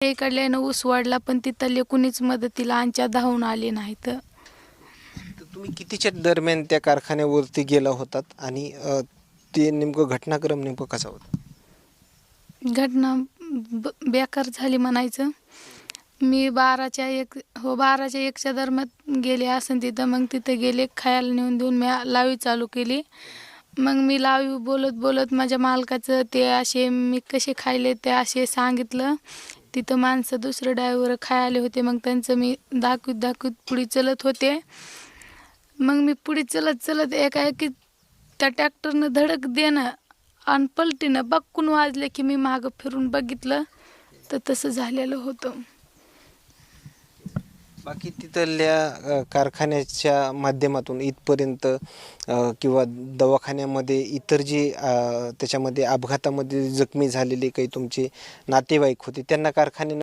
इकडल्यानं ऊस वाढला पण तिथले कुणीच मदतीला आमच्या धावून आले नाहीत. तर तुम्ही कितीच्या दरम्यान त्या कारखान्यावरती गेला होतात आणि अ, ते नेमकं घटनाक्रम नेमकं कसा होता? घटना ब बेकार झाली म्हणायचं. मी बाराच्या एक हो बाराच्या एकच्या दरम्यान गेले असन तिथं मग तिथं गेले खायला नेऊन देऊन मी लावी चालू केली. मग मी लावी बोलत बोलत माझ्या मालकाचं ते असे मी कसे खायले ते असे सांगितलं. तिथं माणसं दुसरं ड्रायव्हर खायले होते. मग त्यांचं मी दाखवीत दाखवीत पुढे चलत होते. मग मी पुढे चलत चलत एकाएकी त्या ट्रॅक्टरनं धडक देणं आणि पलटीनं बक्कून वाजले की मी मागं फिरून बघितलं. तर तसं झालेलं होतं. बाकी तिथल्या कारखान्याच्या माध्यमातून इथपर्यंत किंवा दवाखान्यामध्ये इतर जे त्याच्यामध्ये अपघातामध्ये जखमी झालेले काही तुमचे नातेवाईक होते त्यांना कारखान्यानं